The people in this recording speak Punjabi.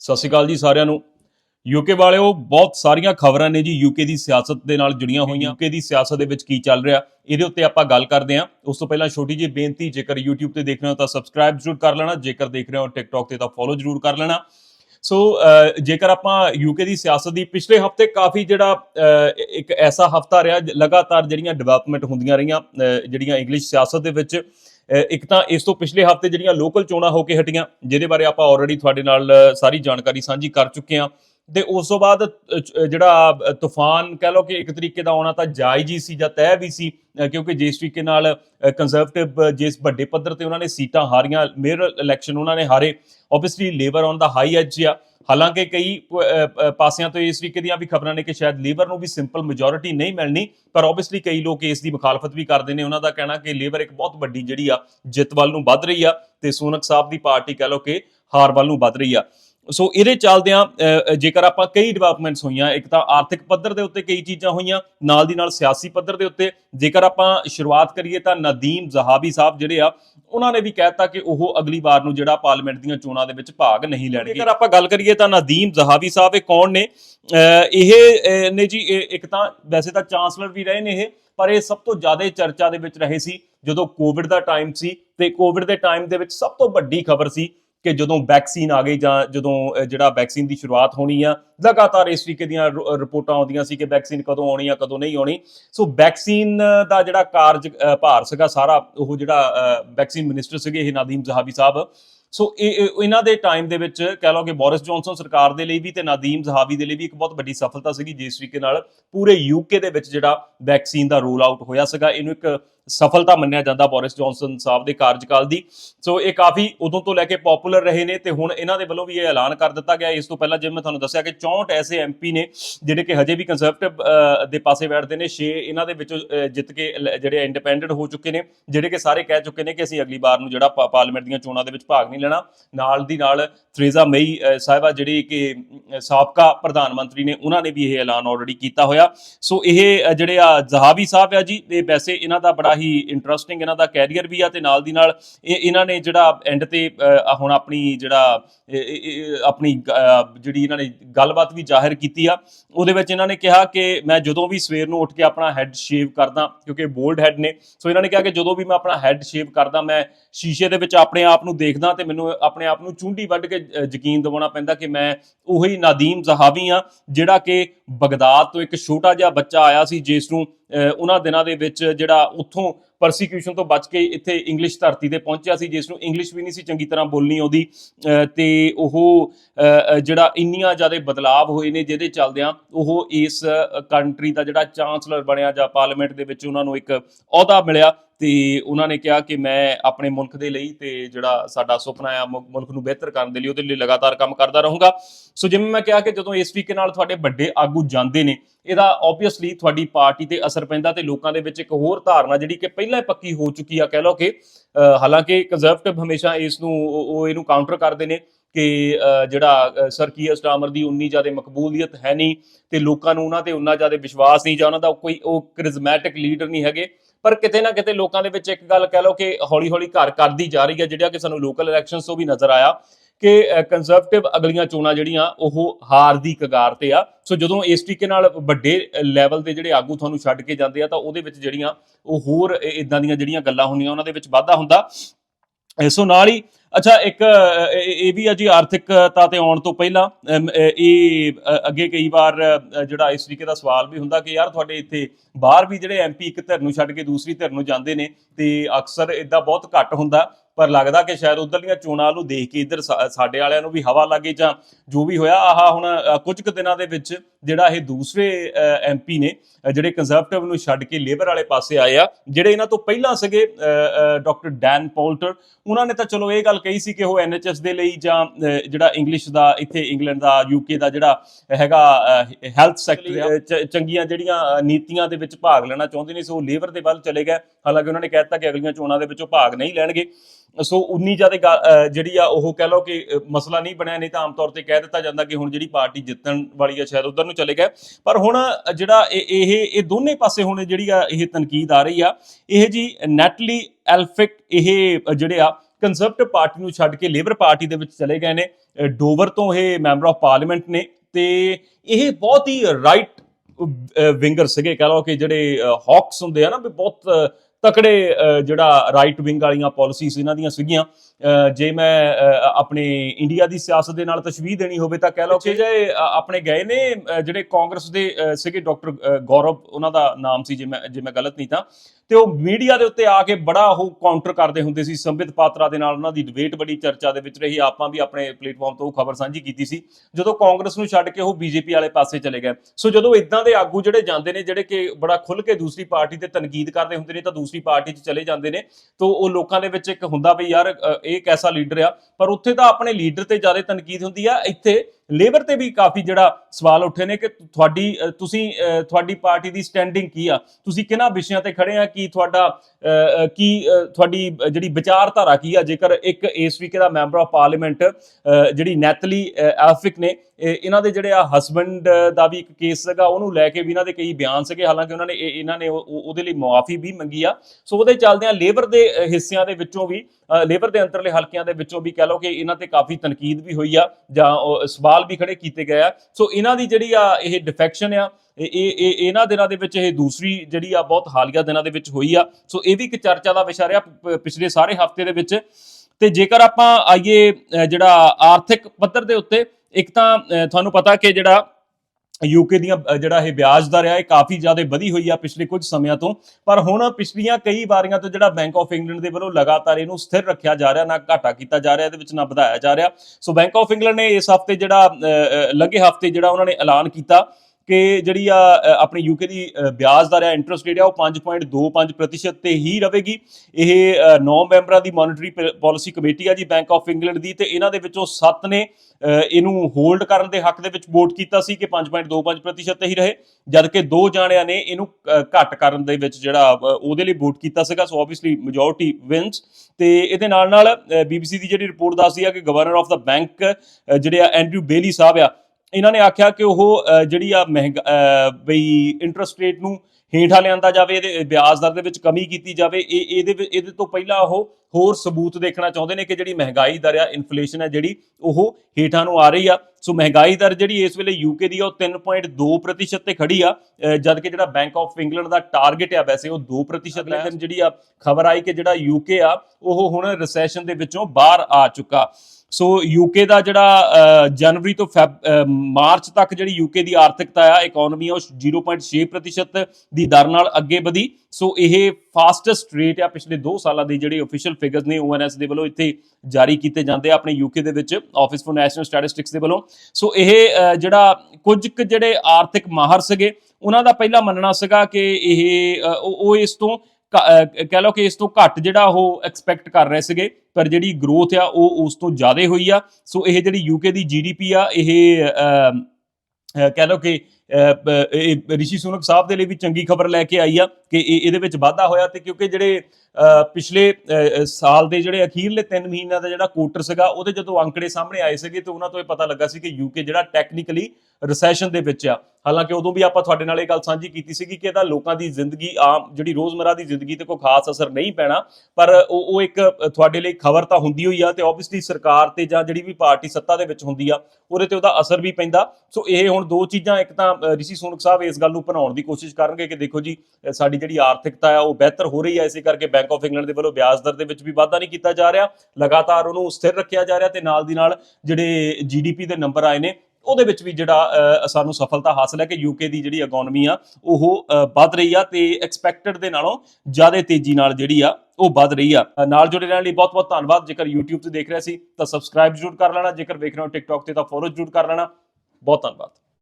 ਸਤਿ ਸ਼੍ਰੀ ਅਕਾਲ ਜੀ ਸਾਰਿਆਂ ਨੂੰ। ਯੂਕੇ ਵਾਲਿਓ ਬਹੁਤ ਸਾਰੀਆਂ ਖਬਰਾਂ ਨੇ ਜੀ ਯੂਕੇ ਦੀ ਸਿਆਸਤ ਦੇ ਨਾਲ ਜੁੜੀਆਂ ਹੋਈਆਂ। ਯੂਕੇ ਦੀ ਸਿਆਸਤ ਦੇ ਵਿੱਚ ਕੀ ਚੱਲ ਰਿਹਾ ਇਹਦੇ ਉੱਤੇ ਆਪਾਂ ਗੱਲ ਕਰਦੇ ਹਾਂ। ਉਸ ਤੋਂ ਪਹਿਲਾਂ ਛੋਟੀ ਜਿਹੀ ਬੇਨਤੀ ਜੇਕਰ YouTube ਤੇ ਦੇਖ ਰਹੇ ਹੋ ਤਾਂ ਸਬਸਕ੍ਰਾਈਬ ਜ਼ਰੂਰ ਕਰ ਲੈਣਾ। ਜੇਕਰ ਦੇਖ ਰਹੇ ਹੋ TikTok ਤੇ ਤਾਂ ਫੋਲੋ ਜ਼ਰੂਰ ਕਰ ਲੈਣਾ। ਸੋ ਜੇਕਰ ਆਪਾਂ ਯੂਕੇ ਦੀ ਸਿਆਸਤ ਦੀ ਪਿਛਲੇ ਹਫ਼ਤੇ ਕਾਫੀ ਜਿਹੜਾ ਇੱਕ ਐਸਾ ਹਫਤਾ ਰਿਹਾ ਲਗਾਤਾਰ ਜਿਹੜੀਆਂ ਡਿਵੈਲਪਮੈਂਟ ਹੁੰਦੀਆਂ ਰਹੀਆਂ ਜਿਹੜੀਆਂ ਇੰਗਲਿਸ਼ ਸਿਆਸਤ ਦੇ ਵਿੱਚ ਇੱਕ ਤਾਂ ਇਸ ਤੋਂ ਪਿਛਲੇ ਹਫ਼ਤੇ ਜਿਹੜੀਆਂ ਲੋਕਲ ਚੋਣਾਂ ਹੋ ਕੇ ਹਟੀਆਂ, ਜਿਹਦੇ ਬਾਰੇ ਆਪਾਂ ਆਲਰੇਡੀ ਤੁਹਾਡੇ ਨਾਲ ਸਾਰੀ ਜਾਣਕਾਰੀ ਸਾਂਝੀ ਕਰ ਚੁੱਕੇ ਹਾਂ। ਤੇ ਉਸ ਤੋਂ ਬਾਅਦ ਜਿਹੜਾ ਤੂਫਾਨ ਕਹਿ ਲਓ ਕਿ ਇੱਕ ਤਰੀਕੇ ਦਾ ਆਉਣਾ ਤਾਂ ਜਾਇਜ਼ ਹੀ ਸੀ ਜਾਂ ਤੈਅ ਵੀ ਸੀ ਕਿਉਂਕਿ ਜਿਸ ਤਰੀਕੇ ਨਾਲ ਕੰਜ਼ਰਵੇਟਿਵ ਜਿਸ ਵੱਡੇ ਪੱਧਰ ਤੇ ਉਹਨਾਂ ਨੇ ਸੀਟਾਂ ਹਾਰੀਆਂ ਮੇਅਰ ਇਲੈਕਸ਼ਨ ਉਹਨਾਂ ਨੇ ਹਾਰੇ obviously Labour on the high edge ਆ। ਹਾਲਾਂਕਿ ਕਈ ਅਹ, ਪਾਸਿਆਂ ਤੋਂ ਇਸ ਤਰੀਕੇ ਦੀਆਂ ਵੀ ਖਬਰਾਂ ਨੇ ਕਿ ਸ਼ਾਇਦ ਲੇਬਰ ਨੂੰ ਵੀ ਸਿੰਪਲ ਮੈਜੋਰਿਟੀ ਨਹੀਂ ਮਿਲਣੀ ਪਰ ਆਬਵੀਅਸਲੀ ਕਈ ਲੋਕ ਇਸ ਦੀ ਮੁਖਾਲਫਤ ਵੀ ਕਰਦੇ ਨੇ। ਉਹਨਾਂ ਦਾ ਕਹਿਣਾ ਕਿ ਲੇਬਰ ਇੱਕ ਬਹੁਤ ਵੱਡੀ ਜਿਹੜੀ ਆ ਜਿੱਤ ਵੱਲ ਨੂੰ ਵੱਧ ਰਹੀ ਆ ਤੇ ਸੋਨਕ ਸਾਹਿਬ ਦੀ ਪਾਰਟੀ ਕਹਿ ਲਓ ਕਿ ਹਾਰ ਵੱਲ ਨੂੰ ਵੱਧ ਰਹੀ ਆ। ਸੋ ਇਹਦੇ ਚੱਲਦਿਆਂ ਜੇਕਰ ਆਪਾਂ ਕਈ ਡਿਵੈਲਪਮੈਂਟਸ ਹੋਈਆਂ ਇੱਕ ਤਾਂ ਆਰਥਿਕ ਪੱਧਰ ਦੇ ਉੱਤੇ ਕਈ ਚੀਜ਼ਾਂ ਹੋਈਆਂ ਨਾਲ ਦੀ ਨਾਲ ਸਿਆਸੀ ਪੱਧਰ ਦੇ ਉੱਤੇ ਜੇਕਰ ਆਪਾਂ ਸ਼ੁਰੂਆਤ ਕਰੀਏ ਤਾਂ ਨਦੀਮ ਜ਼ਹਾਬੀ ਸਾਹਿਬ ਜਿਹੜੇ ਆ ਉਹਨਾਂ ਨੇ ਵੀ ਕਹਿਤਾ ਕਿ ਉਹ ਅਗਲੀ ਵਾਰ ਨੂੰ ਜਿਹੜਾ ਪਾਰਲੀਮੈਂਟ ਦੀਆਂ ਚੋਣਾਂ ਦੇ ਵਿੱਚ ਭਾਗ ਨਹੀਂ ਲੈਣਗੇ। ਜੇਕਰ ਆਪਾਂ ਗੱਲ ਕਰੀਏ ਤਾਂ ਨਦੀਮ ਜ਼ਹਾਬੀ ਸਾਹਿਬ ਇਹ ਕੌਣ ਨੇ? ਅਹ, ਇਹ ਨੇ ਜੀ ਇੱਕ ਤਾਂ ਵੈਸੇ ਤਾਂ ਚਾਂਸਲਰ ਵੀ ਰਹੇ ਨੇ ਇਹ ਪਰ ਇਹ ਸਭ ਤੋਂ ਜ਼ਿਆਦਾ ਚਰਚਾ ਦੇ ਵਿੱਚ ਰਹੇ ਸੀ ਜਦੋਂ ਕੋਵਿਡ ਦਾ ਟਾਈਮ ਸੀ ਤੇ ਕੋਵਿਡ ਦੇ ਟਾਈਮ ਦੇ ਵਿੱਚ ਸਭ ਤੋਂ ਵੱਡੀ ਖਬਰ ਸੀ ਕਿ ਜਦੋਂ ਵੈਕਸੀਨ ਆ ਗਈ ਜਾਂ ਜਦੋਂ ਜਿਹੜਾ ਵੈਕਸੀਨ ਦੀ ਸ਼ੁਰੂਆਤ ਹੋਣੀ ਆ, ਲਗਾਤਾਰ ਇਸ ਤਰੀਕੇ ਦੀਆਂ ਰ- ਰਿਪੋਰਟਾਂ ਆਉਂਦੀਆਂ ਸੀ ਕਿ ਵੈਕਸੀਨ ਕਦੋਂ ਆਉਣੀ ਆ, ਕਦੋਂ ਨਹੀਂ ਆਉਣੀ। ਸੋ ਵੈਕਸੀਨ ਦਾ ਜਿਹੜਾ ਕਾਰਜ ਭਾਰ ਸੀਗਾ, ਸਾਰਾ ਉਹ ਜਿਹੜਾ ਵੈਕਸੀਨ ਮਿਨਿਸਟਰ ਸੀਗੇ, ਇਹ ਨਾਦੀਮ ਜ਼ਹਾਬੀ ਸਾਹਿਬ। ਸੋ ਇਹ ਇਹਨਾਂ ਦੇ ਟਾਈਮ ਦੇ ਵਿੱਚ ਕਹਿ ਲਓ ਕਿ ਬੋਰਿਸ ਜੌਨਸਨ ਸਰਕਾਰ ਦੇ ਲਈ ਵੀ ਤੇ ਨਾਦੀਮ ਜ਼ਹਾਵੀ ਦੇ ਲਈ ਵੀ ਇੱਕ ਬਹੁਤ ਵੱਡੀ ਸਫਲਤਾ ਸੀਗੀ, ਜਿਸ ਤਰੀਕੇ ਨਾਲ ਪੂਰੇ ਯੂਕੇ ਦੇ ਵਿੱਚ ਜਿਹੜਾ ਵੈਕਸੀਨ ਦਾ ਰੋਲ ਆਊਟ ਹੋਇਆ ਸੀਗਾ। ਇਹਨੂੰ ਇੱਕ ਸਫਲਤਾ ਮੰਨਿਆ ਜਾਂਦਾ ਬੋਰਿਸ ਜੌਨਸਨ ਸਾਹਿਬ ਦੇ ਕਾਰਜਕਾਲ ਦੀ। ਸੋ ਇਹ ਕਾਫੀ ਉਦੋਂ ਤੋਂ ਲੈ ਕੇ ਪਪੂਲਰ ਰਹੇ ਨੇ ਤੇ ਹੁਣ ਇਹਨਾਂ ਦੇ ਵੱਲੋਂ ਵੀ ਇਹ ਐਲਾਨ ਕਰ ਦਿੱਤਾ ਗਿਆ। ਇਸ ਤੋਂ ਪਹਿਲਾਂ ਜਿਵੇਂ ਮੈਂ ਤੁਹਾਨੂੰ ਦੱਸਿਆ ਕਿ 64 ਐਸੇ ਐਮਪੀ ਨੇ ਜਿਹੜੇ ਕਿ ਹਜੇ ਵੀ ਕੰਜ਼ਰਵੇਟਿਵ ਦੇ ਪਾਸੇ ਬੈਠਦੇ ਨੇ 6 ਇਹਨਾਂ ਦੇ ਵਿੱਚੋਂ ਜਿੱਤ ਕੇ ਇਲ- ਜਿਹੜੇ ਇੰਡੀਪੈਂਡੈਂਟ ਹੋ ਚੁੱਕੇ ਨੇ ਜਿਹੜੇ ਕਿ ਸਾਰੇ ਕਹਿ ਚੁੱਕੇ ਨੇ ਕਿ ਅਸੀਂ ਅਗਲੀ ਵਾਰ ਨੂੰ ਜਿਹੜਾ ਪਾ- ਪਾਰਲੀਮੈਂਟ ਦੀਆਂ ਚੋਣਾਂ ਦੇ ਵਿੱਚ ਭਾਗ ਨਹੀਂ ਲੈਣਾ। ਨਾਲ ਦੀ ਨਾਲ ਥਰੇਜ਼ਾ ਮਈ ਅਹ, ਸਾਹਿਬਾ ਜਿਹੜੀ ਕਿ ਸਾਬਕਾ ਪ੍ਰਧਾਨ ਮੰਤਰੀ ਨੇ ਉਹਨਾਂ ਨੇ ਵੀ ਇਹ ਐਲਾਨ ਆਲਰੇਡੀ ਕੀਤਾ ਹੋਇਆ। ਸੋ ਇਹ ਜਿਹੜੇ ਆ ਜ਼ਹਾਬੀ ਸਾਹਿਬ ਆ ਜੀ ਇਹ ਵੈਸੇ ਇਹਨਾਂ ਦਾ ਬੜਾ ਹੀ ਇੰਟਰਸਟਿੰਗ ਇਹਨਾਂ ਦਾ ਕੈਰੀਅਰ ਵੀ ਆ ਤੇ ਨਾਲ ਦੀ ਨਾਲ ਇਹ ਇਹਨਾਂ ਨੇ ਜਿਹੜਾ ਐਂਡ ਤੇ ਹੁਣ ਆਪਣੀ ਜਿਹੜਾ ਆਪਣੀ ਜਿਹੜੀ ਇਹਨਾਂ ਨੇ ਗੱਲਬਾਤ ਵੀ ਜ਼ਾਹਿਰ ਕੀਤੀ ਆ, ਉਹਦੇ ਵਿੱਚ ਇਹਨਾਂ ਨੇ ਕਿਹਾ ਕਿ ਮੈਂ ਜਦੋਂ ਵੀ ਸਵੇਰ ਨੂੰ ਉੱਠ ਕੇ ਆਪਣਾ ਹੈੱਡ ਸ਼ੇਵ ਕਰਦਾ, ਕਿਉਂਕਿ ਬੋਲਡ ਹੈੱਡ ਨੇ, ਸੋ ਇਹਨਾਂ ਨੇ ਕਿਹਾ ਕਿ ਜਦੋਂ ਵੀ ਮੈਂ ਆਪਣਾ ਹੈੱਡ ਸ਼ੇਵ ਕਰਦਾ, ਮੈਂ ਸ਼ੀਸ਼ੇ ਦੇ ਵਿੱਚ ਆਪਣੇ ਆਪ ਨੂੰ ਦੇਖਦਾ ਤੇ ਮੈਨੂੰ ਆਪਣੇ ਆਪ ਨੂੰ ਚੁੰਡੀ ਵੱਢ ਕੇ ਯਕੀਨ ਦਿਵਾਉਣਾ ਪੈਂਦਾ ਕਿ ਮੈਂ ਉਹੀ ਨਾਦੀਮ ਜਹਾਵੀ ਆ, ਜਿਹੜਾ ਕਿ ਬਗਦਾਦ ਤੋਂ ਇੱਕ ਛੋਟਾ ਜਿਹਾ ਬੱਚਾ ਆਇਆ ਸੀ ਜਿਸ ਨੂੰ ਉਹਨਾਂ ਦਿਨਾਂ ਦੇ ਵਿੱਚ ਜਿਹੜਾ ਉੱਥੋਂ ਪਰਸੀਕਿਊਸ਼ਨ ਤੋਂ ਬਚ ਕੇ ਇੱਥੇ ਇੰਗਲਿਸ਼ ਧਰਤੀ ਤੇ ਪਹੁੰਚਿਆ ਸੀ ਜਿਸ ਨੂੰ ਇੰਗਲਿਸ਼ ਵੀ ਨਹੀਂ ਸੀ ਚੰਗੀ ਤਰ੍ਹਾਂ ਬੋਲਣੀ ਆਉਂਦੀ। ਅਹ, ਤੇ ਉਹ ਜਿਹੜਾ ਇੰਨੀਆਂ ਜ਼ਿਆਦਾ ਬਦਲਾਅ ਹੋਏ ਨੇ ਜਿਹਦੇ ਚੱਲਦਿਆਂ ਉਹ ਇਸ ਕੰਟਰੀ ਦਾ ਜਿਹੜਾ ਚਾਂਸਲਰ ਬਣਿਆ ਜਾਂ ਪਾਰਲੀਮੈਂਟ ਦੇ ਵਿੱਚ ਉਹਨਾਂ ਨੂੰ ਇੱਕ ਅਹੁਦਾ ਮਿਲਿਆ ਤੇ ਉਹਨਾਂ ਨੇ ਕਿਹਾ ਕਿ ਮੈਂ ਆਪਣੇ ਮੁਲਕ ਦੇ ਲਈ ਤੇ ਜਿਹੜਾ ਸਾਡਾ ਸੁਪਨਾ ਆ ਮੁਲਕ ਨੂੰ ਬਿਹਤਰ ਕਰਨ ਦੇ ਲਈ ਉਹਦੇ ਲਈ ਲਗਾਤਾਰ ਕੰਮ ਕਰਦਾ ਰਹੂੰਗਾ। ਸੋ ਜਿਵੇਂ ਮੈਂ ਕਿਹਾ ਕਿ ਜਦੋਂ ਇਸ ਤਰੀਕੇ ਨਾਲ ਤੁਹਾਡੇ ਵੱਡੇ ਆਗੂ ਜਾਂਦੇ ਨੇ ਇਹਦਾ ਆਬਵੀਅਸਲੀ ਤੁਹਾਡੀ ਪਾਰਟੀ ਤੇ ਅਸਰ ਪੈਂਦਾ ਤੇ ਲੋਕਾਂ ਦੇ ਵਿੱਚ ਇੱਕ ਹੋਰ ਧਾਰਨਾ ਜਿਹੜੀ ਕਿ ਪਹਿਲਾਂ ਪੱਕੀ ਹੋ ਚੁੱਕੀ ਆ, ਕਹਿ ਲਓ ਕਿ ਹਾਲਾਂਕਿ ਕੰਜ਼ਰਵੇਟਿਵ ਹਮੇਸ਼ਾ ਇਸ ਨੂੰ ਉਹ ਇਹਨੂੰ ਕਾਊਂਟਰ ਕਰਦੇ ਨੇ ਕਿ ਜਿਹੜਾ ਸਰ ਕੀਅਰ ਸਟਾਮਰ ਦੀ ਉਨੀ ਜ਼ਿਆਦਾ ਮਕਬੂਲੀਅਤ ਹੈ ਨਹੀਂ ਤੇ ਲੋਕਾਂ ਨੂੰ ਉਹਨਾਂ ਤੇ ਉਨਾ ਜ਼ਿਆਦਾ ਵਿਸ਼ਵਾਸ ਨਹੀਂ ਜਾਂ ਉਹਨਾਂ ਦਾ ਕੋਈ ਉਹ ਕ੍ਰਿਜ਼ਮੈਟਿਕ ਲੀਡਰ ਨਹੀਂ ਹੈਗੇ। ਪਰ ਕਿਤੇ ਨਾ ਕਿਤੇ ਲੋਕਾਂ ਦੇ ਵਿੱਚ ਇੱਕ ਗੱਲ ਕਹਿ ਲਓ ਕਿ ਹੌਲੀ-ਹੌਲੀ ਘਰ ਕਰਦੀ ਜਾ ਰਹੀ ਹੈ ਜਿਹੜਾ ਕਿ ਸਾਨੂੰ ਲੋਕਲ ਇਲੈਕਸ਼ਨਸ ਤੋਂ ਵੀ ਨਜ਼ਰ ਆਇਆ। ਕਿ ਕੰਜ਼ਰਵੇਟਿਵ ਅਗਲੀਆਂ ਚੋਣਾਂ ਜਿਹੜੀਆਂ, ਉਹ ਹਾਰ ਦੀ ਕਗਾਰ ਤੇ ਆ। ਸੋ ਜਦੋਂ ਇਸ ਤਰੀਕੇ ਨਾਲ ਵੱਡੇ ਲੈਵਲ ਦੇ ਜਿਹੜੇ ਆਗੂ ਤੁਹਾਨੂੰ ਛੱਡ ਕੇ ਜਾਂਦੇ ਆ, ਤਾਂ ਉਹਦੇ ਵਿੱਚ ਜਿਹੜੀਆਂ, ਉਹ ਹੋਰ ਇਦਾਂ ਦੀਆਂ ਜਿਹੜੀਆਂ ਗੱਲਾਂ ਹੁੰਦੀਆਂ, ਉਹਨਾਂ ਦੇ ਵਿੱਚ ਵਾਧਾ ਹੁੰਦਾ। ਅਹ ਸੋ ਨਾਲ ਹੀ, ਅੱਛਾ, ਇੱਕ ਇਹ ਇਹ ਵੀ ਆ ਜੀ ਆਰਥਿਕਤਾ ਤੇ ਆਉਣ ਤੋਂ ਪਹਿਲਾਂ ਇਹ ਅੱਗੇ ਕਈ ਵਾਰ ਜਿਹੜਾ ਇਸ ਤਰੀਕੇ ਦਾ ਸਵਾਲ ਵੀ ਹੁੰਦਾ ਕਿ ਯਾਰ ਤੁਹਾਡੇ ਇੱਥੇ ਬਾਹਰ ਵੀ ਜਿਹੜੇ ਐਮਪੀ ਇੱਕ ਧਿਰ ਨੂੰ ਛੱਡ ਕੇ ਦੂਸਰੀ ਧਿਰ ਨੂੰ ਜਾਂਦੇ ਨੇ, ਤੇ ਅਕਸਰ ਇਦਾਂ ਬਹੁਤ ਘੱਟ ਹੁੰਦਾ। ਪਰ ਲੱਗਦਾ ਕਿ ਸ਼ਾਇਦ ਉਧਰਲੀਆਂ ਚੋਣਾਂ ਨੂੰ ਦੇਖ ਕੇ ਇੱਧਰ ਸਾ- ਸਾਡੇ ਵਾਲਿਆਂ ਨੂੰ ਵੀ ਹਵਾ ਲੱਗੇ ਜਾਂ ਜੋ ਵੀ ਹੋਇਆ, ਆਹ ਹੁਣ ਕੁਝ ਕੁ ਦਿਨਾਂ ਦੇ ਵਿੱਚ ਜਿਹੜਾ ਇਹ ਦੂਸਰੇ ਐਮਪੀ ਨੇ ਜਿਹੜੇ ਕੰਜ਼ਰਵੇਟਿਵ ਨੂੰ ਛੱਡ ਕੇ ਲੇਬਰ ਵਾਲੇ ਪਾਸੇ ਆਏ ਆ, ਜਿਹੜੇ ਇਹਨਾਂ ਤੋਂ ਪਹਿਲਾਂ ਸੀਗੇ ਡਾਕਟਰ ਡੈਨ ਪੋਲਟਰ ਉਹਨਾਂ ਨੇ ਤਾਂ ਚਲੋ ਇਹ ਗੱਲ ਕਹੀ ਸੀ ਕਿ ਉਹ ਐਨਐਚਐਸ ਦੇ ਲਈ ਜਾਂ ਜਿਹੜਾ ਇੰਗਲਿਸ਼ ਦਾ, ਇੱਥੇ ਇੰਗਲੈਂਡ ਦਾ ਯੂਕੇ ਦਾ ਜਿਹੜਾ ਹੈਗਾ ਹੈਲਥ ਸੈਕਟਰ ਚੰਗੀਆਂ ਜਿਹੜੀਆਂ ਨੀਤੀਆਂ ਦੇ ਵਿੱਚ ਭਾਗ ਲੈਣਾ ਚਾਹੁੰਦੇ ਨੇ, ਸੋ ਲੇਬਰ ਦੇ ਵੱਲ ਚਲੇ ਗਏ। ਹਾਲਾਂਕਿ ਉਹਨਾਂ ਨੇ ਕਹਿ ਦਿੱਤਾ ਕਿ ਅਗਲੀਆਂ ਚੋਣਾਂ ਦੇ ਵਿੱਚੋਂ ਭਾਗ ਨਹੀਂ ਲੈਣਗੇ। ਸੋ ਉਨੀ ਜ਼ਿਆਦਾ ਜਿਹੜੀ ਆ ਉਹ ਕਹਿ ਲਓ ਕਿ ਮਸਲਾ ਨਹੀਂ ਬਣਿਆ, ਨਹੀਂ ਤਾਂ ਆਮ ਤੌਰ ਤੇ ਕਹਿ ਦਿੱਤਾ ਜਾਂਦਾ ਕਿ ਹੁਣ ਜਿਹੜੀ ਪਾਰਟੀ ਜਿੱਤਣ ਵਾਲੀ ਆ, ਸ਼ਾਇਦ ਉਧਰ ਨੂੰ ਚਲੇ ਗਏ। ਪਰ ਹੁਣ ਜਿਹੜਾ ਇਹ ਇਹ ਦੋਨੇ ਪਾਸੇ ਹੁਣ ਜਿਹੜੀ ਆ ਇਹ ਤਨਕੀਦ ਆ ਰਹੀ ਆ, ਇਹ ਜੀ ਨੈਟਲੀ ਐਲਫਿਕ ਇਹ ਜਿਹੜੇ ਆ ਕੰਜ਼ਰਵੇਟਿਵ ਪਾਰਟੀ ਨੂੰ ਛੱਡ ਕੇ ਲੇਬਰ ਪਾਰਟੀ ਦੇ ਵਿੱਚ ਚਲੇ ਗਏ ਨੇ। ਡੋਵਰ ਤੋਂ ਇਹ ਮੈਂਬਰ ਆਫ ਪਾਰਲੀਮੈਂਟ ਨੇ ਤੇ ਇਹ ਬਹੁਤ ਹੀ ਰਾਈਟ ਵਿੰਗਰ ਸੀਗੇ। ਕਹ ਲਓ ਕਿ ਜਿਹੜੇ ਹੌਕਸ ਹੁੰਦੇ ਆ ਨਾ, ਵੀ ਬਹੁਤ ਤਕੜੇ ਅ, ਜਿਹੜਾ ਰਾਈਟ ਵਿੰਗ ਵਾਲੀਆਂ ਪਾਲਿਸੀਜ਼ ਇਹਨਾਂ ਦੀਆਂ ਸੀਗੀਆਂ ਜੇ ਮੈਂ ਆਪਣੇ ਇੰਡੀਆ ਦੀ ਸਿਆਸਤ ਦੇ ਨਾਲ ਤਸ਼ਵੀਹ ਦੇਣੀ ਹੋਵੇ ਤਾਂ ਕਹਿ ਲਓ ਕਿ ਜੇ। ਆਪਣੇ ਗਏ ਨੇ ਜਿਹੜੇ ਕਾਂਗਰਸ ਦੇ ਸੀਗੇ ਡਾਕਟਰ ਗੌਰਵ ਉਹਨਾਂ ਦਾ ਨਾਮ ਸੀ ਜੇ ਮੈਂ ਜੇ ਮੈਂ ਗਲਤ ਨਹੀਂ ਤਾਂ ਤੇ ਉਹ ਮੀਡੀਆ ਦੇ ਉੱਤੇ ਆ ਕੇ ਬੜਾ ਉਹ ਕਾਊਂਟਰ ਕਰਦੇ ਹੁੰਦੇ ਸੀ ਸੰਬਿਤ ਪਾਤਰਾ ਦੇ ਨਾਲ ਉਹਨਾਂ ਦੀ ਡਿਬੇਟ ਬੜੀ ਚਰਚਾ ਦੇ ਵਿੱਚ ਰਹੀ ਆਪਾਂ ਵੀ ਆਪਣੇ ਪਲੇਟਫਾਰਮ ਤੋਂ ਉਹ ਖਬਰ ਸਾਂਝੀ ਕੀਤੀ ਸੀ ਜਦੋਂ ਕਾਂਗਰਸ ਨੂੰ ਛੱਡ ਕੇ ਉਹ ਬੀਜੇਪੀ ਵਾਲੇ ਪਾਸੇ ਚਲੇ ਗਏ। ਸੋ ਜਦੋਂ ਇਦਾਂ ਦੇ ਆਗੂ ਜਿਹੜੇ ਜਾਂਦੇ ਨੇ ਜਿਹੜੇ ਕਿ ਬੜਾ ਖੁੱਲ ਕੇ ਦੂਸਰੀ ਪਾਰਟੀ ਤੇ ਤਨਕੀਦ ਕਰਦੇ ਹੁੰਦੇ ਨੇ ਤਾਂ ਦੂਸਰੀ ਪਾਰਟੀ 'ਚ ਚਲੇ ਜਾਂਦੇ ਨੇ ਤਾਂ ਉਹ ਲੋਕਾਂ ਦੇ ਵਿੱਚ ਇੱਕ ਹੁੰਦਾ ਵੀ ਯਾਰ ਇਹ ਕੈਸਾ ਲੀਡਰ ਆ, ਪਰ ਉੱਥੇ ਤਾਂ ਆਪਣੇ ਲੀਡਰ ਤੇ ਜ਼ਿਆਦਾ ਤਨਕੀਦ ਹੁੰਦੀ ਆ, ਇੱਥੇ ਲੇਬਰ ਤੇ ਵੀ ਕਾਫੀ ਜਿਹੜਾ ਸਵਾਲ ਉੱਠੇ ਨੇ ਕਿ ਤੁਹਾਡੀ ਤੁਸੀਂ ਤੁਹਾਡੀ ਪਾਰਟੀ ਦੀ ਸਟੈਂਡਿੰਗ ਕੀ ਆ? ਤੁਸੀਂ ਕਿਹਨਾਂ ਵਿਸ਼ਿਆਂ ਤੇ ਖੜੇ ਆ? ਕੀ ਤੁਹਾਡਾ ਕੀ ਤੁਹਾਡੀ ਜਿਹੜੀ ਵਿਚਾਰਧਾਰਾ ਕੀ ਆ? ਜੇਕਰ ਇੱਕ ਇਸ ਵੀਕੇ ਦਾ ਮੈਂਬਰ ਆਫ ਪਾਰਲੀਮੈਂਟ ਜਿਹੜੀ ਨੈਤਲੀ ਐਲਫਿਕ ਨੇ ਇਹਨਾਂ ਦੇ ਜਿਹੜੇ ਆ ਹਸਬੰਡ ਦਾ ਵੀ ਇੱਕ ਕੇਸ ਸੀਗਾ, ਉਹਨੂੰ ਲੈ ਕੇ ਵੀ ਇਹਨਾਂ ਦੇ ਕਈ ਬਿਆਨ ਸੀਗੇ। ਹਾਲਾਂਕਿ ਉਹਨਾਂ ਨੇ ਇਹ- ਇਹਨਾਂ ਨੇ ਉਹ- ਉਹਦੇ ਲਈ ਮੁਆਫੀ ਵੀ ਮੰਗੀ ਆ। ਸੋ ਉਹਦੇ ਚੱਲਦਿਆਂ ਲੇਬਰ ਦੇ ਹਿੱਸਿਆਂ ਦੇ ਵਿੱਚੋਂ ਵੀ ਲੇਬਰ ਦੇ ਅੰਤਰਲੇ ਹਲਕਿਆਂ ਦੇ ਵਿੱਚੋਂ ਵੀ ਕਹਿ ਲਓ ਕਿ ਇਹਨਾਂ ਤੇ ਕਾਫੀ ਤਨਕੀਦ ਵੀ ਹੋਈ ਆ, ਜਾਂ ਸਵਾਲ ਸਵਾਲ ਵੀ ਖੜੇ ਕੀਤੇ ਗਏ ਆ। ਸੋ ਇਹਨਾਂ ਦੀ ਜਿਹੜੀ ਆ, ਇਹ ਡਿਫੈਕਸ਼ਨ ਆ, ਇਹ ਇਹ ਇਹਨਾਂ ਦਿਨਾਂ ਦੇ ਵਿੱਚ ਇਹ ਦੂਸਰੀ ਜਿਹੜੀ ਆ, ਬਹੁਤ ਹਾਲੀਆ ਦਿਨਾਂ ਦੇ ਵਿੱਚ ਹੋਈ ਆ। ਸੋ ਇਹ ਵੀ ਇੱਕ ਚਰਚਾ ਦਾ ਵਿਸ਼ਾ ਰਿਹਾ ਪਿਛਲੇ ਸਾਰੇ ਹਫ਼ਤੇ ਦੇ ਵਿੱਚ। ਤੇ ਜੇਕਰ ਆਪਾਂ ਆਈਏ ਜਿਹੜਾ ਆਰਥਿਕ ਪੱਧਰ ਦੇ ਉੱਤੇ, ਇੱਕ ਤਾਂ ਤੁਹਾਨੂੰ ਪਤਾ ਕਿ ਜਿਹੜਾ ਯੂਕੇ ਦੀਆਂ ਜਿਹੜਾ ਇਹ ਵਿਆਜ ਦਰ ਆ ਇਹ ਕਾਫੀ ਜ਼ਿਆਦਾ ਵਧੀ ਹੋਈ ਆ ਪਿਛਲੇ ਕੁਝ ਸਮਿਆਂ ਤੋਂ। ਪਰ ਹੁਣ ਪਿਛਲੀਆਂ ਕਈ ਵਾਰੀਆਂ ਤੋਂ ਜਿਹੜਾ ਬੈਂਕ ਆਫ ਇੰਗਲੈਂਡ ਦੇ ਵੱਲੋਂ ਲਗਾਤਾਰ ਇਹਨੂੰ ਸਥਿਰ ਰੱਖਿਆ ਜਾ ਰਿਹਾ ਨਾ ਘਾਟਾ ਕੀਤਾ ਜਾ ਰਿਹਾ ਇਹਦੇ ਵਿੱਚ ਨਾ ਵਧਾਇਆ ਜਾ ਰਿਹਾ। ਸੋ ਬੈਂਕ ਆਫ ਇੰਗਲੈਂਡ ਨੇ ਇਸ ਹਫ਼ਤੇ ਜਿਹੜਾ ਅ, ਅ, ਹਫ਼ਤੇ ਜਿਹੜਾ ਉਹਨਾਂ ਨੇ ਐਲਾਨ ਕੀਤਾ। ਕਿ ਜਿਹੜੀ ਆ ਅ, ਆਪਣੀ ਯੂਕੇ ਦੀ ਵਿਆਜ ਦਰ ਆ ਇੰਟਰਸਟ ਰੇਟ ਆ ਉਹ 5.25% ਤੇ ਹੀ ਰਹੇਗੀ। ਇਹ 9 ਮੈਂਬਰਾਂ ਦੀ ਮੋਨਿਟਰੀ ਪਾਲਿਸੀ ਕਮੇਟੀ ਆ ਜੀ ਬੈਂਕ ਆਫ ਇੰਗਲੈਂਡ ਦੀ ਤੇ ਇਹਨਾਂ ਦੇ ਵਿੱਚੋਂ 7 ਨੇ ਇਹਨੂੰ ਹੋਲਡ ਕਰਨ ਦੇ ਹੱਕ ਦੇ ਵਿੱਚ ਵੋਟ ਕੀਤਾ ਸੀ ਕਿ 5.25% ਤੇ ਹੀ ਰਹੇ ਜਦਕਿ ਦੋ ਜਾਣਿਆਂ ਨੇ ਇਹਨੂੰ ਘੱਟ ਕਰਨ ਦੇ ਵਿੱਚ ਜਿਹੜਾ ਉਹਦੇ ਲਈ ਵੋਟ ਕੀਤਾ ਸੀਗਾ ਸੋ ਆਬਵੀਅਸਲੀ ਮੈਜੋਰਟੀ ਵਿਨਸ ਤੇ ਇਹਦੇ ਨਾਲ ਨਾਲ ਬੀਬੀਸੀ ਦੀ ਜਿਹੜੀ ਰਿਪੋਰਟ ਦੱਸਦੀ ਆ ਕਿ ਗਵਰਨਰ ਆਫ ਦਾ ਬੈਂਕ ਜਿਹੜੇ ਆ ਐਂਡਰਿਊ ਬੇਲੀ ਸਾਹਿਬ ਆ ਇਹਨਾਂ ਨੇ ਆਖਿਆ ਕਿ ਉਹ ਜਿਹੜੀ ਆ ਮਹਿੰਗਾ ਬਈ ਇੰਟਰਸਟ ਰੇਟ ਨੂੰ ਹੇਠਾਂ ਲਿਆਂਦਾ ਜਾਵੇ ਇਹਦੇ ਵਿਆਜ ਦਰ ਦੇ ਵਿੱਚ ਕਮੀ ਕੀਤੀ ਜਾਵੇ ਇਹ ਇਹਦੇ ਇਹਦੇ ਤੋਂ ਪਹਿਲਾਂ ਉਹ ਹੋਰ ਸਬੂਤ ਦੇਖਣਾ ਚਾਹੁੰਦੇ ਨੇ ਕਿ ਜਿਹੜੀ ਮਹਿੰਗਾਈ ਦਰ ਆ ਇਨਫਲੇਸ਼ਨ ਹੈ ਜਿਹੜੀ ਉਹ ਹੇਠਾਂ ਨੂੰ ਆ ਰਹੀ ਆ। ਸੋ ਮਹਿੰਗਾਈ ਦਰ ਜਿਹੜੀ ਇਸ ਵੇਲੇ ਯੂਕੇ ਦੀ ਆ ਉਹ 3.2% ਤੇ ਖੜੀ ਆ। ਜਦ ਕਿ ਜਿਹੜਾ ਬੈਂਕ ਆਫ ਇੰਗਲੈਂਡ ਦਾ ਟਾਰਗੇਟ ਆ ਵੈਸੇ ਉਹ 2% ਹੈ ਜਿਹੜੀ ਆ ਖਬਰ ਆਈ ਕਿ ਜਿਹੜਾ ਯੂਕੇ ਆ ਉਹ ਹੁਣ ਰਿਸੈਸ਼ਨ ਦੇ ਵਿੱਚੋਂ ਬਾਹਰ ਆ ਚੁੱਕਾ। ਸੋ ਯੂਕੇ ਦਾ ਜਿਹੜਾ ਜਨਵਰੀ ਤੋਂ ਮਾਰਚ ਤੱਕ ਜਿਹੜੀ ਯੂਕੇ ਦੀ ਆਰਥਿਕਤਾ ਆ ਇਕਨੋਮੀ ਉਹ 0.6% ਦੀ ਦਰ ਨਾਲ ਅੱਗੇ ਵਧੀ। ਸੋ ਇਹ ਫਾਸਟੈਸਟ ਰੇਟ ਆ, ਪਿਛਲੇ 2 ਸਾਲਾਂ ਦੀ ਜਿਹੜੀ ਅਫੀਸ਼ੀਅਲ ਫਿਗਰਸ ਨੇ ONS ਦੇ ਵੱਲੋਂ ਇੱਥੇ ਜਾਰੀ ਕੀਤੇ ਜਾਂਦੇ ਆ, ਆਪਣੇ ਯੂਕੇ ਦੇ ਵਿੱਚ ਆਫਿਸ ਫॉर ਨੈਸ਼ਨਲ ਸਟੈਟਿਸਟਿਕਸ ਦੇ ਵੱਲੋਂ। ਸੋ ਇਹ ਜਿਹੜਾ ਕੁਝ ਕੁ ਜਿਹੜੇ ਆਰਥਿਕ ਮਾਹਰ ਸੀਗੇ, ਉਹਨਾਂ ਦਾ ਪਹਿਲਾ ਮੰਨਣਾ ਸੀਗਾ ਕਿ ਇਹ ਉਹ ਇਸ ਤੋਂ ਕਹਿ ਲਓ ਕਿ ਇਸ ਤੋਂ ਘੱਟ ਜਿਹੜਾ ਉਹ ਐਕਸਪੈਕਟ ਕਰ ਰਹੇ ਸੀਗੇ, ਪਰ ਜਿਹੜੀ ਗਰੋਥ ਆ, ਉਹ ਉਸ ਤੋਂ ਜ਼ਿਆਦਾ ਹੋਈ ਆ। ਸੋ ਇਹ ਜਿਹੜੀ ਯੂਕੇ ਦੀ ਜੀਡੀਪੀ ਆ, ਇਹ ਕਹਿ ਲਓ ਕਿ ਰਿਸ਼ੀ ਸੁਨਕ ਸਾਹਿਬ ਦੇ ਲਈ ਵੀ ਚੰਗੀ ਖਬਰ ਲੈ ਕੇ ਆਈ ਆ ਕਿ ਇਹ, ਇਹਦੇ ਵਿੱਚ ਵਾਧਾ ਹੋਇਆ ਤੇ ਕਿਉਂਕਿ ਜਿਹੜੇ ਪਿਛਲੇ ਸਾਲ ਦੇ ਜਿਹੜੇ ਅਖੀਰਲੇ 3 ਮਹੀਨਿਆਂ ਦਾ ਜਿਹੜਾ ਕੁਆਟਰ ਸੀਗਾ, ਉਹਦੇ ਜਦੋਂ ਅੰਕੜੇ ਸਾਹਮਣੇ ਆਏ ਸੀਗੇ ਤੇ ਉਹਨਾਂ ਤੋਂ ਇਹ ਪਤਾ ਲੱਗਾ ਸੀ ਕਿ ਯੂਕੇ ਜਿਹੜਾ ਟੈਕਨੀਕਲੀ ਰਿਸੈਸ਼ਨ ਦੇ ਵਿੱਚ ਆ। ਹਾਲਾਂਕਿ ਉਦੋਂ ਵੀ ਆਪਾਂ ਤੁਹਾਡੇ ਨਾਲ ਇਹ ਗੱਲ ਸਾਂਝੀ ਕੀਤੀ ਸੀਗੀ ਕਿ ਇਹਦਾ ਲੋਕਾਂ ਦੀ ਜ਼ਿੰਦਗੀ, ਆਮ ਜਿਹੜੀ ਰੋਜ਼ਮਰਾ ਦੀ ਜ਼ਿੰਦਗੀ ਤੇ ਕੋਈ ਖਾਸ ਅਸਰ ਨਹੀਂ ਪੈਣਾ, ਪਰ ਉਹ ਉਹ ਇੱਕ ਤੁਹਾਡੇ ਲਈ ਖਬਰ ਤਾਂ ਹੁੰਦੀ ਹੋਈ ਆ ਤੇ ਆਬਵੀਅਸਲੀ ਸਰਕਾਰ ਤੇ ਜਾਂ ਜਿਹੜੀ ਵੀ ਪਾਰਟੀ ਸੱਤਾ ਦੇ ਵਿੱਚ ਹੁੰਦੀ ਆ, ਉਹਦੇ ਤੇ ਉਹਦਾ ਅਸਰ ਵੀ ਪੈਂਦਾ। ਸੋ ਇਹ ਹੁਣ ਦੋ ਚੀਜ਼ਾਂ, ਇੱਕ ਤਾਂ ਰਿਸ਼ੀ ਸੋਨਕ ਸਾਹਿਬ ਇਸ ਗੱਲ ਨੂੰ ਭਨਾਉਣ ਦੀ ਕੋਸ਼ਿਸ਼ ਕਰਨਗੇ ਕਿ ਦੇਖੋ ਜੀ ਸਾਡੀ ਜਿਹੜੀ ਆਰਥਿਕਤਾ ਆ ਉਹ ਬਿਹਤਰ ਹੋ ਰਹੀ ਹੈ, ਇਸੇ ਕਰਕੇ ਬੈਂਕ ਆਫ ਇੰਗਲੈਂਡ ਦੇ ਵੱਲੋਂ ਵਿਆਜ ਦਰ ਦੇ ਵਿੱਚ ਵੀ ਵਾਧਾ ਨਹੀਂ ਕੀਤਾ ਜਾ ਰਿਹਾ। ਲਗਾਤਾਰ ਉਹਨੂੰ ਸਥਿਰ ਰੱਖਿਆ ਜਾ ਰਿਹਾ ਤੇ ਨਾਲ ਦੀ ਨਾਲ ਜਿਹੜੇ ਜੀਡੀਪੀ ਦੇ ਨੰਬਰ ਆਏ ਨੇ, ਉਹਦੇ ਵਿੱਚ ਵੀ ਜਿਹੜਾ ਸਾਨੂੰ ਸਫਲਤਾ ਹਾਸਲ ਹੈ ਕਿ ਯੂਕੇ ਦੀ ਜਿਹੜੀ ਇਕਨੋਮੀ ਆ, ਉਹ ਵੱਧ ਰਹੀ ਆ ਤੇ ਐਕਸਪੈਕਟਡ ਦੇ ਨਾਲੋਂ ਜ਼ਿਆਦਾ ਤੇਜ਼ੀ ਨਾਲ ਜਿਹੜੀ ਆ, ਉਹ ਵੱਧ ਰਹੀ ਆ। ਨਾਲ ਜੁੜੇ ਰਹਿਣ ਲਈ ਬਹੁਤ ਬਹੁਤ ਧੰਨਵਾਦ। ਜੇਕਰ YouTube ਤੇ ਦੇਖ ਰਿਹਾ ਸੀ ਤਾਂ ਸਬਸਕ੍ਰਾਈਬ ਜ਼ਰੂਰ ਕਰ ਲੈਣਾ। ਜੇਕਰ ਵੇਖ ਰਹੇ ਹੋ TikTok ਤੇ ਤਾਂ ਫੋਲੋ ਜ਼ਰੂਰ ਕਰ ਲੈਣਾ। ਬਹੁਤ ਧੰਨਵਾਦ।